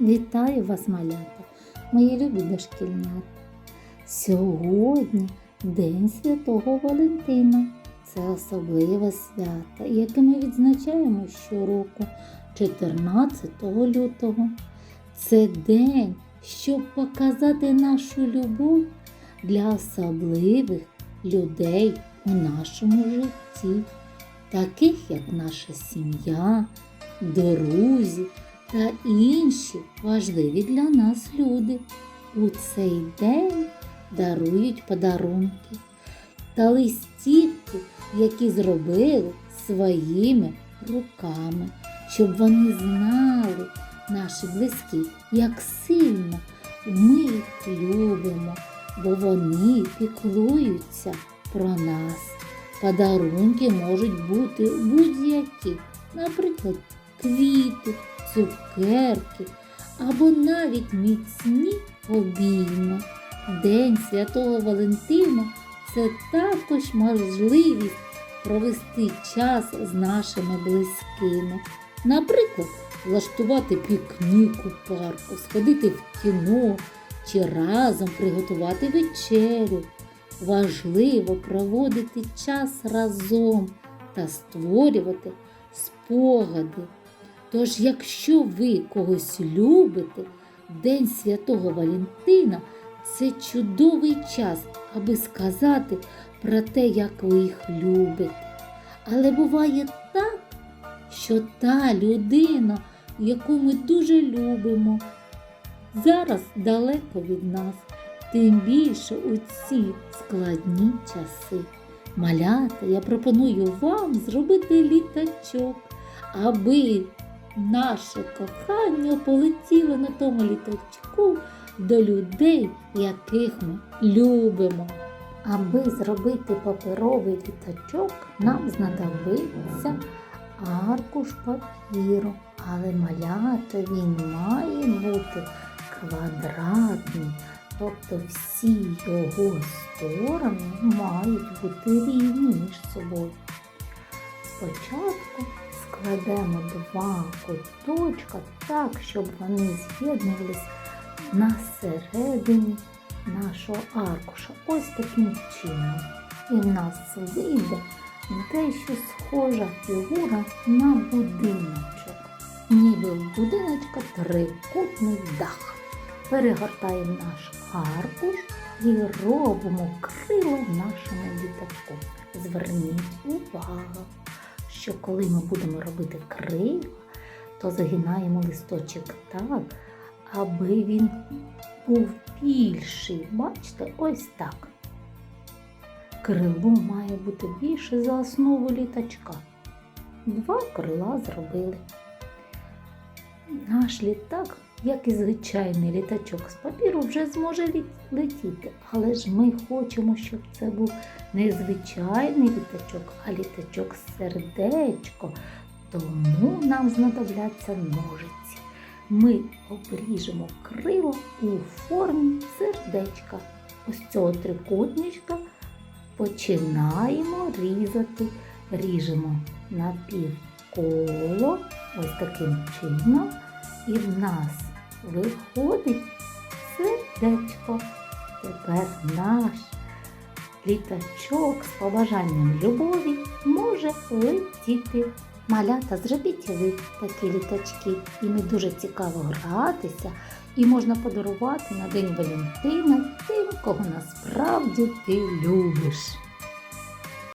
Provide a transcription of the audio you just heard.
Вітаю вас, малята, мої любі дошкільнята. Сьогодні День Святого Валентина. Це особливе свято, яке ми відзначаємо щороку 14 лютого. Це день, щоб показати нашу любов для особливих людей у нашому житті, таких як наша сім'я, друзі та інші важливі для нас люди. У цей день дарують подарунки та листівки, які зробили своїми руками, щоб вони знали, наші близькі, як сильно ми їх любимо, бо вони піклуються про нас. Подарунки можуть бути будь-які, наприклад, квіти, цукерки або навіть міцні обійми. День Святого Валентина це також можливість провести час з нашими близькими. Наприклад, влаштувати пікнік у парку, сходити в кіно чи разом приготувати вечерю. Важливо проводити час разом та створювати спогади. Тож, якщо ви когось любите, День Святого Валентина це чудовий час, аби сказати про те, як ви їх любите. Але буває так, що та людина, яку ми дуже любимо, зараз далеко від нас, тим більше у ці складні часи. Малята, я пропоную вам зробити літачок, аби наше кохання полетіло на тому літачку до людей, яких ми любимо. Аби зробити паперовий літачок, нам знадобиться аркуш папіру, але малята він має бути квадратний, тобто всі його сторони мають бути рівні між собою. Спочатку складемо два куточка так, щоб вони з'єднувались на середині нашого аркуша. Ось таким чином. І в нас вийде дещо схожа фігура на будиночок. Ніби в будиночка трикутний дах. Перегортаємо наш аркуш і робимо крила нашому літаку. Зверніть увагу, що коли ми будемо робити крила, то загинаємо листочок так, аби він був більший. Бачите, ось так. Крило має бути більше за основу літачка. Два крила зробили. Наш літак, як і звичайний літачок з папіру, вже зможе летіти. Але ж ми хочемо, щоб це був не звичайний літачок, а літачок з сердечко. Тому нам знадобляться ножиці. Ми обріжемо крила у формі сердечка. Ось цього трикутничка починаємо різати. Ріжемо на півколо, ось таким чином. І в нас виходить сердечко. Тепер наш літачок з побажанням любові може летіти. Малята, зробіть ви такі літачки. І ми дуже цікаво гратися. І можна подарувати на День Валентина тим, кого насправді ти любиш.